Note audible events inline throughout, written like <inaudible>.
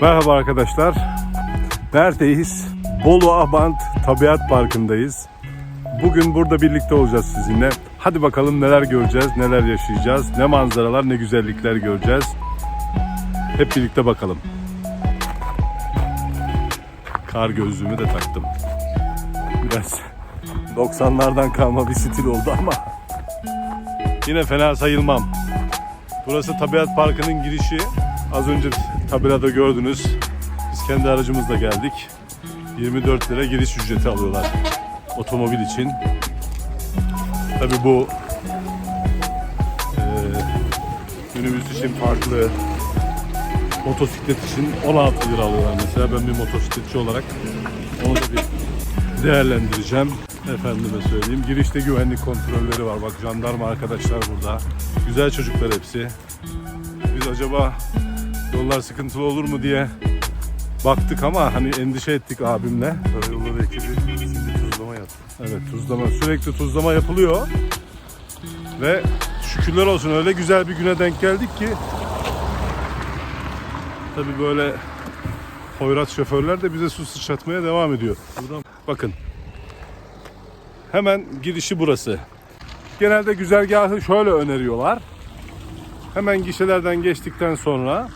Merhaba arkadaşlar. Neredeyiz? Bolu Abant Tabiat Parkı'ndayız. Bugün burada birlikte olacağız sizinle. Hadi bakalım neler göreceğiz, neler yaşayacağız, ne manzaralar, ne güzellikler göreceğiz. Hep birlikte bakalım. Kar gözlüğümü de taktım. Biraz 90'lardan kalma bir stil oldu ama yine fena sayılmam. Burası Tabiat Parkı'nın girişi. Az önce tabelada gördünüz. Biz kendi aracımızla geldik. 24 lira giriş ücreti alıyorlar otomobil için. Tabi bu eee minibüs için farklı, motosiklet için 16 lira alıyorlar mesela. Ben bir motosikletçi olarak onu da bir değerlendireceğim. Efendime söyleyeyim. Girişte güvenlik kontrolleri var. Bak jandarma arkadaşlar burada. Güzel çocuklar hepsi. Biz acaba yollar sıkıntılı olur mu diye baktık ama hani endişe ettik abimle. Karayolları ekibi şimdi tuzlama yaptı. Evet tuzlama sürekli tuzlama yapılıyor. Ve şükürler olsun öyle güzel bir güne denk geldik ki tabi böyle hoyrat şoförler de bize su sıçratmaya devam ediyor. Buradan bakın. Hemen girişi burası. Genelde güzergahı şöyle öneriyorlar. Hemen gişelerden geçtikten sonra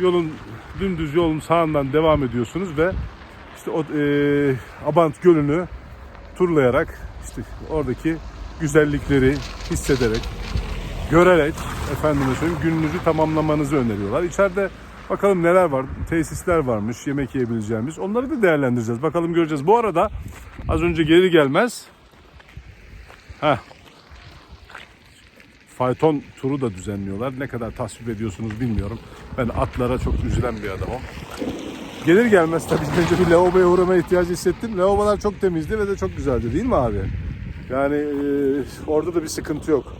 yolun dümdüz yolun sağından devam ediyorsunuz ve işte o eee, Abant Gölü'nü turlayarak işte oradaki güzellikleri hissederek, görerek efendime söyleyeyim gününüzü tamamlamanızı öneriyorlar. İçeride bakalım neler var, tesisler varmış, yemek yiyebileceğimiz. Onları da değerlendireceğiz. Bakalım göreceğiz. Bu arada az önce gelir gelmez Heh. Fayton turu da düzenliyorlar. Ne kadar tasvip ediyorsunuz bilmiyorum. Ben atlara çok üzülen bir adamım. Gelir gelmez tabii önce bir lavaboya uğramaya ihtiyacı hissettim. Lavabolar çok temizdi ve de çok güzeldi değil mi abi? Yani e, orada da bir sıkıntı yok.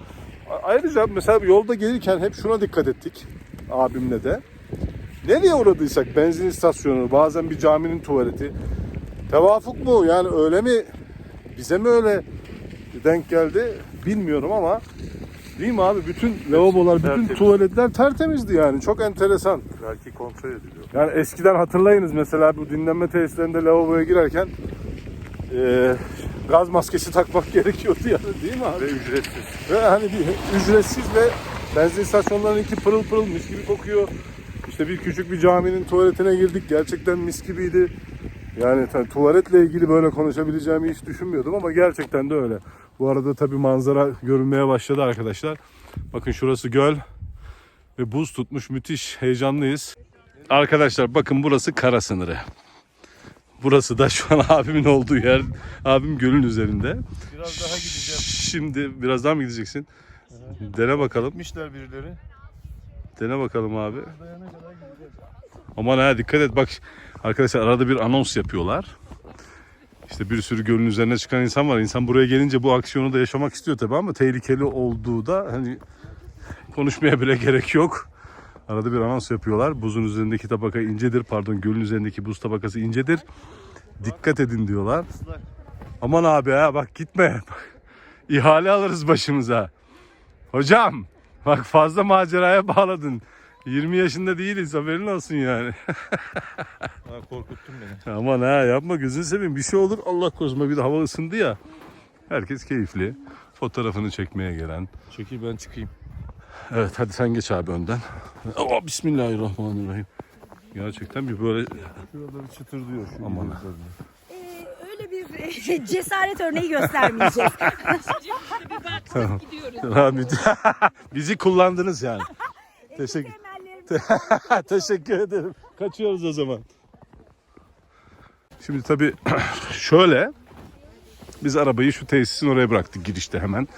Ayrıca mesela yolda gelirken hep şuna dikkat ettik abimle de. Nereye uğradıysak benzin istasyonu, bazen bir caminin tuvaleti. Tevafuk mu? Yani öyle mi? Bize mi öyle denk geldi bilmiyorum ama değil mi abi? Bütün lavabolar, bütün tertemiz. tuvaletler tertemizdi yani. Çok enteresan. Belki kontrol ediliyor. Yani eskiden hatırlayınız mesela bu dinlenme tesislerinde lavaboya girerken eee, gaz maskesi takmak <laughs> gerekiyordu yani değil mi abi? Ve ücretsiz. Ve hani bir ücretsiz ve benzin istasyonlarınınki pırıl pırıl mis gibi kokuyor. İşte bir küçük bir caminin tuvaletine girdik. Gerçekten mis gibiydi. Yani tabii tuvaletle ilgili böyle konuşabileceğimi hiç düşünmüyordum ama gerçekten de öyle. Bu arada tabii manzara görünmeye başladı arkadaşlar. Bakın şurası göl ve buz tutmuş müthiş heyecanlıyız. Arkadaşlar bakın burası kara sınırı. Burası da şu an <laughs> abimin olduğu yer. Abim gölün üzerinde. Biraz daha gideceğim. Şimdi biraz daha mı gideceksin? Dene bakalım. Gitmişler birileri. Dene bakalım abi. Aman ha dikkat et bak arkadaşlar arada bir anons yapıyorlar. İşte bir sürü gölün üzerine çıkan insan var. İnsan buraya gelince bu aksiyonu da yaşamak istiyor tabii ama tehlikeli olduğu da hani konuşmaya bile gerek yok. Arada bir anons yapıyorlar. Buzun üzerindeki tabaka incedir. Pardon gölün üzerindeki buz tabakası incedir. Dikkat edin diyorlar. Aman abi ha bak gitme. İhale alırız başımıza. Hocam bak fazla maceraya bağladın. 20 yaşında değiliz haberin olsun yani. <laughs> Ha, korkuttun beni. Aman ha yapma gözünü seveyim bir şey olur Allah korusun bir de hava ısındı ya. Herkes keyifli. Fotoğrafını çekmeye gelen. Çekil ben çıkayım. Evet hadi sen geç abi önden. Oh, Bismillahirrahmanirrahim. Gerçekten bir böyle Şuraları çıtırdıyor. Şu Aman. Aman. Ee, öyle bir e, <laughs> cesaret örneği göstermeyeceğiz. Tamam. Abi, <laughs> bizi kullandınız yani. Teşekkür <laughs> Teşekkür ederim. Kaçıyoruz o zaman. Şimdi tabii <clears throat> şöyle biz arabayı şu tesisin oraya bıraktık girişte hemen.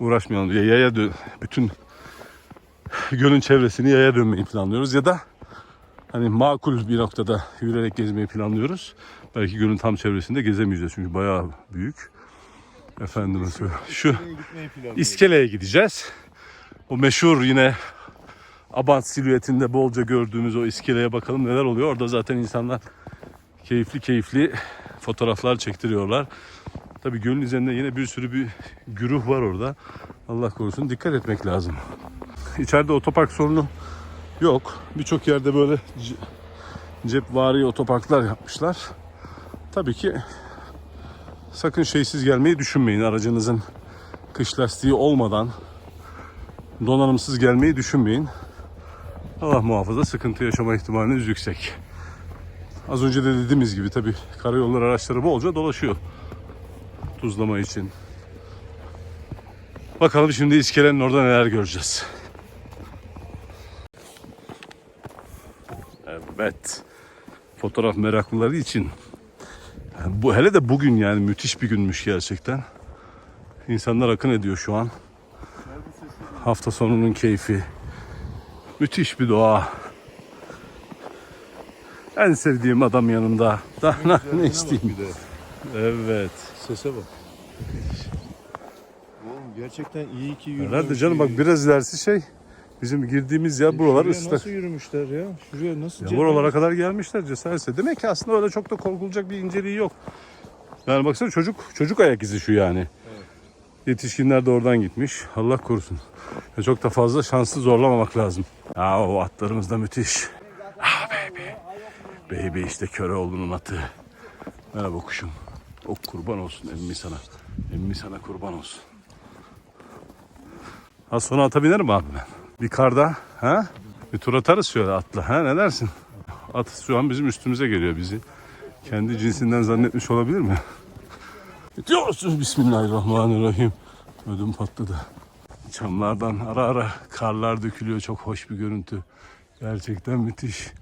Uğraşmayalım diye yaya dö- bütün gölün çevresini yaya dönmeyi planlıyoruz ya da hani makul bir noktada yürüyerek gezmeyi planlıyoruz. Belki gölün tam çevresinde gezemeyeceğiz çünkü bayağı büyük. Efendim şu. İskele'ye gideceğiz. O meşhur yine Abant silüetinde bolca gördüğümüz o iskeleye bakalım neler oluyor. Orada zaten insanlar keyifli keyifli fotoğraflar çektiriyorlar. Tabii gölün üzerinde yine bir sürü bir güruh var orada. Allah korusun dikkat etmek lazım. İçeride otopark sorunu yok. Birçok yerde böyle ce- cepvari otoparklar yapmışlar. Tabii ki sakın şeysiz gelmeyi düşünmeyin. Aracınızın kış lastiği olmadan donanımsız gelmeyi düşünmeyin. Allah muhafaza sıkıntı yaşama ihtimaliniz yüksek. Az önce de dediğimiz gibi tabii karayolları araçları bolca dolaşıyor. Tuzlama için. Bakalım şimdi iskelenin orada neler göreceğiz. Evet. Fotoğraf meraklıları için. Bu hele de bugün yani müthiş bir günmüş gerçekten. İnsanlar akın ediyor şu an. Hafta sonunun keyfi. Müthiş bir doğa. En sevdiğim adam yanımda. Daha ne, isteyeyim? Bir de Evet. sese bak. Oğlum gerçekten iyi ki yürümüş. Nerede canım bak biraz ilerisi şey. Bizim girdiğimiz yer buralar Şuraya ıslak. Nasıl yürümüşler ya? Şuraya nasıl Ya buralara kadar gelmişler cesaretse. Demek ki aslında öyle çok da korkulacak bir inceliği yok. Yani baksana çocuk çocuk ayak izi şu yani. Yetişkinler de oradan gitmiş. Allah korusun. Ya çok da fazla şanslı zorlamamak lazım. Ya o atlarımız da müthiş. Ah baby. Baby işte Köroğlu'nun atı. Merhaba kuşum. O kurban olsun emmi sana. Emmi sana kurban olsun. Az sonra ata binerim abi ben. Bir karda ha? Bir tur atarız şöyle atla. Ha ne dersin? At şu an bizim üstümüze geliyor bizi. Kendi cinsinden zannetmiş olabilir mi? Gidiyoruz. Bismillahirrahmanirrahim. Ödüm patladı. Çamlardan ara ara karlar dökülüyor. Çok hoş bir görüntü. Gerçekten müthiş.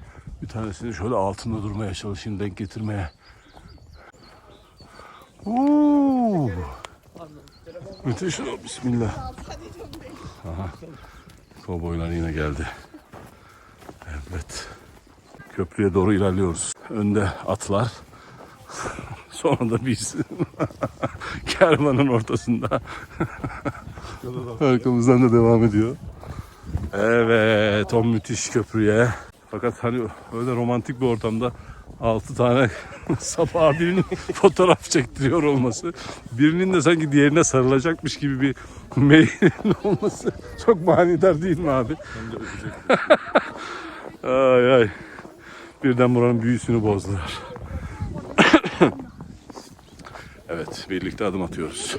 Bir tanesini şöyle altında durmaya çalışayım denk getirmeye. Oo. Müthiş. Bismillah. Aha. Kovboylar yine geldi. Evet. Köprüye doğru ilerliyoruz. Önde atlar. Sonra da biz. <laughs> Kervanın ortasında. Arkamızdan da devam ediyor. Evet, o müthiş köprüye. Fakat hani öyle romantik bir ortamda 6 tane <laughs> sapı abinin fotoğraf çektiriyor olması. Birinin de sanki diğerine sarılacakmış gibi bir meylinin olması çok manidar değil mi abi? <laughs> ay ay. Birden buranın büyüsünü bozdular. Evet, birlikte adım atıyoruz.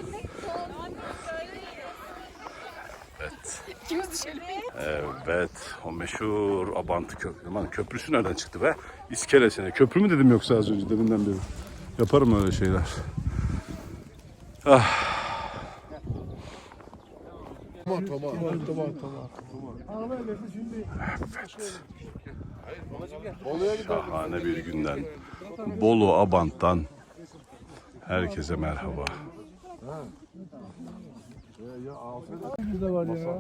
Evet. Evet, o meşhur Abantı Köprü. Aman köprüsü nereden çıktı be? İskelesine. Köprü mü dedim yoksa az önce deminden beri? Yaparım öyle şeyler. Ah. Şahane bir günden. Bolu Abant'tan herkese merhaba.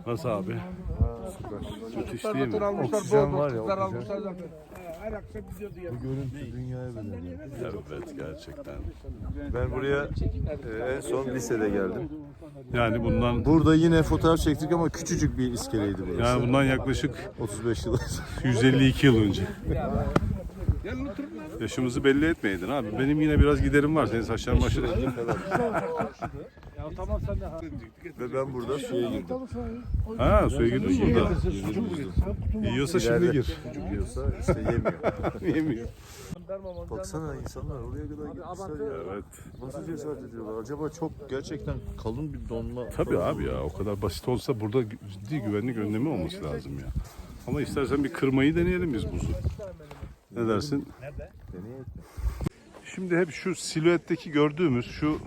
Nasıl abi? Müthiş değil mi? Oksijen var ya oksijen. Bu görüntü dünyaya bedeliyor. Evet gerçekten. Ben buraya e, en son lisede geldim. Yani bundan Burada yine fotoğraf çektik ama küçücük bir iskeleydi burası. yani bundan yaklaşık 35 yıl. 152 yıl önce. Yaşımızı belli etmeydin abi. Benim yine biraz giderim var. Senin saçların başı Ve ben burada suya girdim. Ha suya girdin burada. Girdim burada. Yiyorsa şimdi gir. Çocuk yiyorsa işte yemiyor. <laughs> Yemiyor. Baksana insanlar oraya kadar gitmişler ya. Evet. Nasıl cesaret ediyorlar? Acaba çok gerçekten kalın bir donla. Tabii abi ya o kadar basit olsa burada ciddi güvenlik önlemi olması lazım ya. Ama istersen bir kırmayı deneyelim biz buzu. Ne dersin? Deneyelim. Şimdi hep şu silüetteki gördüğümüz şu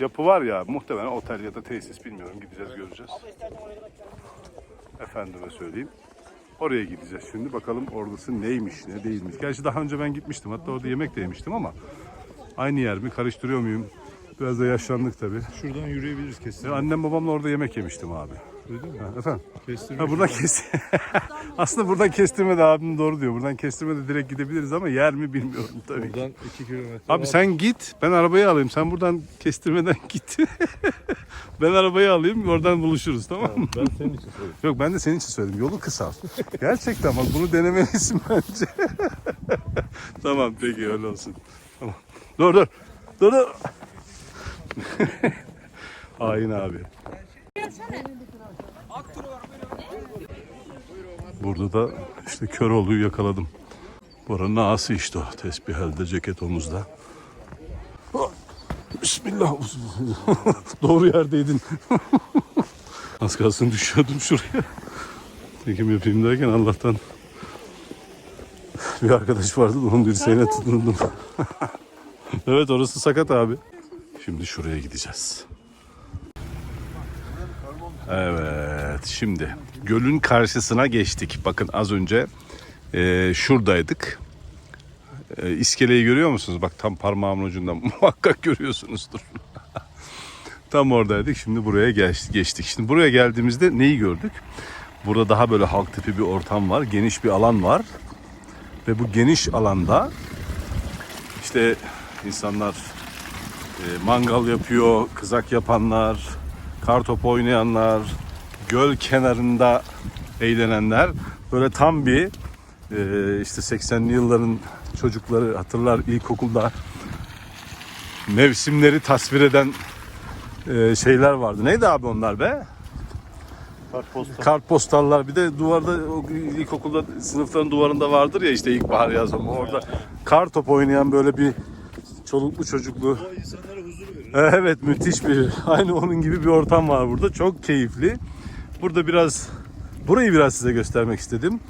yapı var ya muhtemelen otel ya da tesis bilmiyorum gideceğiz göreceğiz. Efendime söyleyeyim. Oraya gideceğiz şimdi bakalım orası neymiş ne değilmiş. Gerçi daha önce ben gitmiştim hatta orada yemek de yemiştim ama aynı yer mi karıştırıyor muyum? Biraz da yaşlandık tabii. Şuradan yürüyebiliriz kesin. Ya annem babamla orada yemek yemiştim abi. Duydun mu? Ha, efendim? Kestirme. Ha, buradan kes. <laughs> Aslında buradan kestirme de abim doğru diyor. Buradan kestirme de direkt gidebiliriz ama yer mi bilmiyorum tabii. ki. Buradan 2 kilometre. Abi var. sen git. Ben arabayı alayım. Sen buradan kestirmeden <laughs> git. <laughs> ben arabayı alayım. Oradan buluşuruz tamam mı? Ben senin için söyledim. Yok ben de senin için söyledim. Yolu kısalt. Gerçekten bak bunu denemelisin bence. tamam peki öyle olsun. Tamam. Dur dur. Dur dur. Hain abi. Burada da işte Köroğlu'yu yakaladım. Buranın ağası işte o. Tesbih elde, ceket omuzda. Ah, Bismillah. <laughs> Doğru yerdeydin. <laughs> Az kalsın düşüyordum şuraya. Çekim yapayım derken Allah'tan bir arkadaş vardı da onun dirseğine tutundum. <laughs> evet orası sakat abi. Şimdi şuraya gideceğiz. Evet şimdi gölün karşısına geçtik. Bakın az önce e, şuradaydık. E, iskeleyi görüyor musunuz? Bak tam parmağımın ucundan <laughs> muhakkak görüyorsunuzdur. <laughs> tam oradaydık. Şimdi buraya geç- geçtik. Şimdi buraya geldiğimizde neyi gördük? Burada daha böyle halk tipi bir ortam var. Geniş bir alan var. Ve bu geniş alanda işte insanlar e, mangal yapıyor, kızak yapanlar, kartop oynayanlar, göl kenarında eğlenenler. Böyle tam bir e, işte 80'li yılların çocukları hatırlar ilkokulda. Mevsimleri tasvir eden e, şeyler vardı. Neydi abi onlar be? Kartpostallar. Bir de duvarda o ilkokulda sınıfların duvarında vardır ya işte ilkbahar yaz ama orada kar top oynayan böyle bir çoluklu çocuklu. Evet müthiş bir aynı onun gibi bir ortam var burada. Çok keyifli. Burada biraz burayı biraz size göstermek istedim.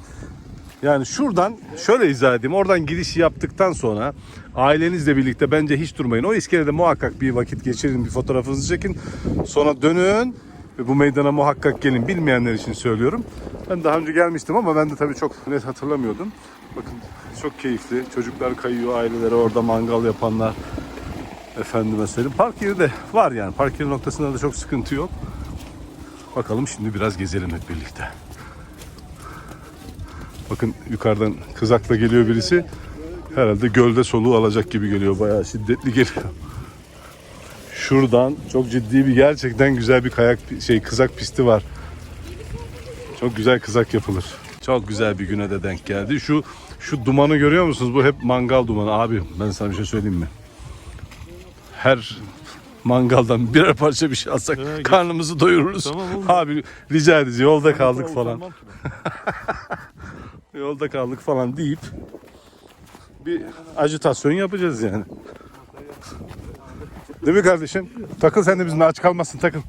Yani şuradan şöyle izah edeyim. Oradan girişi yaptıktan sonra ailenizle birlikte bence hiç durmayın. O iskelede muhakkak bir vakit geçirin, bir fotoğrafınızı çekin. Sonra dönün ve bu meydana muhakkak gelin. Bilmeyenler için söylüyorum. Ben daha önce gelmiştim ama ben de tabii çok net hatırlamıyordum. Bakın çok keyifli. Çocuklar kayıyor, aileleri orada mangal yapanlar. Efendime söyleyeyim. Park yeri de var yani. Park yeri noktasında da çok sıkıntı yok. Bakalım şimdi biraz gezelim hep birlikte. Bakın yukarıdan kızakla geliyor birisi. Herhalde gölde soluğu alacak gibi geliyor. Bayağı şiddetli geliyor. Şuradan çok ciddi bir gerçekten güzel bir kayak şey kızak pisti var. Çok güzel kızak yapılır. Çok güzel bir güne de denk geldi. Şu şu dumanı görüyor musunuz? Bu hep mangal dumanı. Abi ben sana bir şey söyleyeyim mi? Her mangaldan birer parça bir şey alsak karnımızı doyururuz. Abi rica edeceğiz yolda kaldık falan. <laughs> Yolda kaldık falan deyip bir ajitasyon yapacağız yani. Değil mi kardeşim? Takıl sen de bizimle aç kalmasın takıl. <laughs>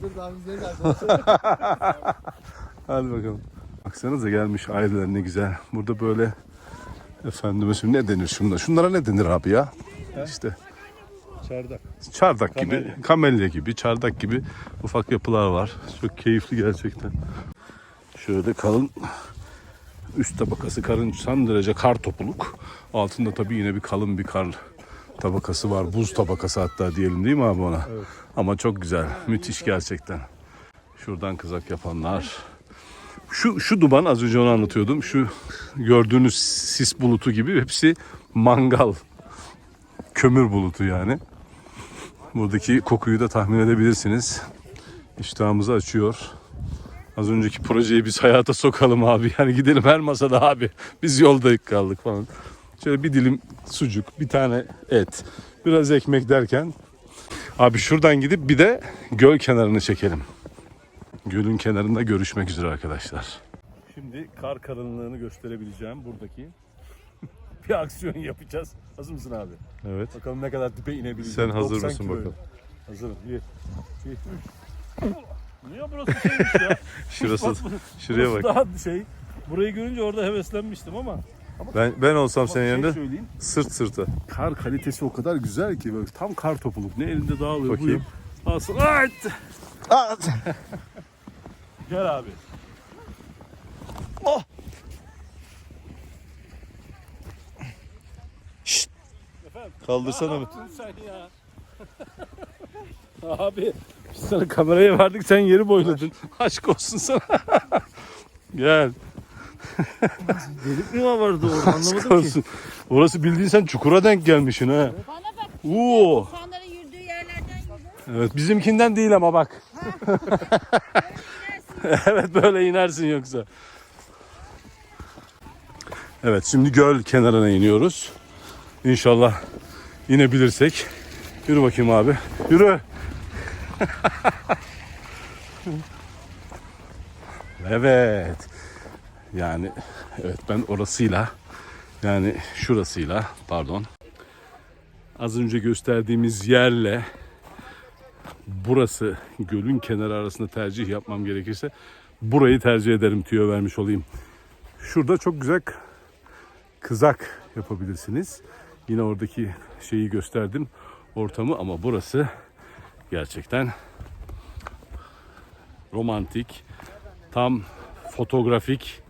Hadi bakalım. Baksanıza gelmiş aileler ne güzel. Burada böyle efendime ne denir şunlara? Şunlara ne denir abi ya? İşte Çardak. çardak gibi, kamelya gibi, çardak gibi ufak yapılar var. Çok keyifli gerçekten. Şöyle kalın üst tabakası karın son derece kar topuluk. Altında tabii yine bir kalın bir kar tabakası var. Buz tabakası hatta diyelim değil mi abi ona? Ama çok güzel. Müthiş gerçekten. Şuradan kızak yapanlar. Şu, şu duman az önce onu anlatıyordum. Şu gördüğünüz sis bulutu gibi hepsi mangal. Kömür bulutu yani. Buradaki kokuyu da tahmin edebilirsiniz. İştahımızı açıyor. Az önceki projeyi biz hayata sokalım abi. Yani gidelim her masada abi. Biz yolda kaldık falan. Şöyle bir dilim sucuk, bir tane et, biraz ekmek derken abi şuradan gidip bir de göl kenarını çekelim. Gölün kenarında görüşmek üzere arkadaşlar. Şimdi kar kalınlığını gösterebileceğim buradaki. <laughs> bir aksiyon yapacağız. Hazır mısın abi? Evet. Bakalım ne kadar dibe inebileceğiz. Sen hazır 90 mısın kiloyum. bakalım? Hazırım. Bir, iki, üç. Niye burası şeymiş ya? <laughs> Şurası, Bak, şuraya burası bak. Daha şey. Burayı görünce orada heveslenmiştim ama. Ben ben olsam senin Şey yerinde söyleyeyim. sırt sırta. Kar kalitesi o kadar güzel ki böyle tam kar topuluk. Ne elinde dağılıyor. Bakayım. Buyur. Alsın. Ay! Gel abi. Kaldırsana mı? ya? <laughs> Abi biz sana kamerayı verdik sen yeri boyladın. <laughs> Aşk olsun sana. <laughs> Gel. Delik mi vardı orada Aşk anlamadım ki. olsun. Orası bildiğin sen çukura denk gelmişsin ha. Bana bak. Oo. İnsanların yürüdüğü yerlerden yürü. Evet bizimkinden değil ama bak. evet böyle inersin yoksa. Evet şimdi göl kenarına iniyoruz. İnşallah inebilirsek. Yürü bakayım abi. Yürü. <laughs> evet. Yani evet ben orasıyla yani şurasıyla pardon az önce gösterdiğimiz yerle burası gölün kenarı arasında tercih yapmam gerekirse burayı tercih ederim tüyo vermiş olayım. Şurada çok güzel kızak yapabilirsiniz. Yine oradaki şeyi gösterdim ortamı ama burası gerçekten romantik, tam fotoğrafik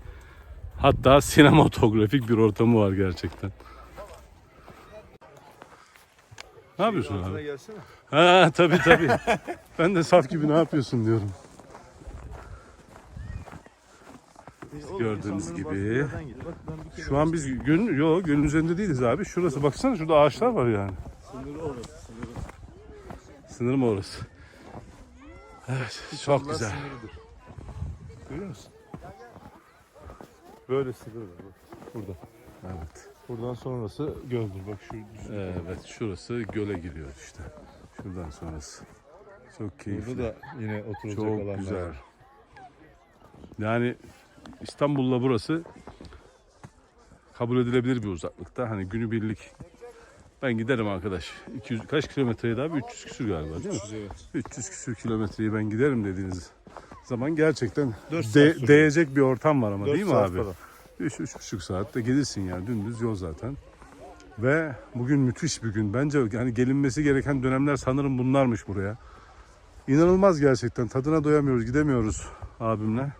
hatta sinematografik bir ortamı var gerçekten. Ne yapıyorsun abi? Ha tabii tabii. ben de saf gibi ne yapıyorsun diyorum. Gördüğünüz gibi. Şu an biz gölün, yo, gölün üzerinde değiliz abi. Şurası baksana şurada ağaçlar var yani. Sınırı orası. Sınırı. Sınır mı orası? Evet çok güzel. Görüyor musun? Böyle sınır var. bak. Burada. Evet. Buradan sonrası göldür. Bak şu düz- Evet şurası göle giriyor işte. Şuradan sonrası. Çok keyifli. Burada da yine oturulacak Çok alanlar güzel. var. Yani İstanbul'la burası kabul edilebilir bir uzaklıkta. Hani günübirlik ben giderim arkadaş. 200 kaç kilometreydi abi? 300 küsür galiba değil mi? Evet. 300 küsür kilometreyi ben giderim dediğiniz zaman gerçekten de- değecek bir ortam var ama değil mi abi? falan. 3-3,5 saatte gelirsin yani dümdüz yol zaten. Ve bugün müthiş bir gün. Bence yani gelinmesi gereken dönemler sanırım bunlarmış buraya. İnanılmaz gerçekten. Tadına doyamıyoruz, gidemiyoruz abimle.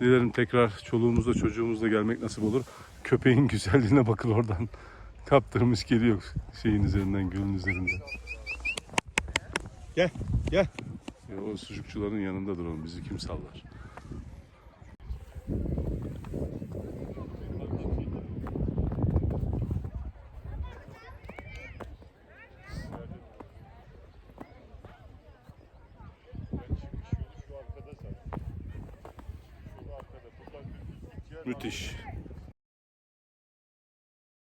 Dilerim tekrar çoluğumuzla çocuğumuzla gelmek nasip olur. Köpeğin <laughs> güzelliğine bakın oradan. Kaptırmış geliyor şeyin üzerinden, gölün üzerinden. Gel, gel. Ya o sucukçuların yanında duralım. Bizi kim sallar?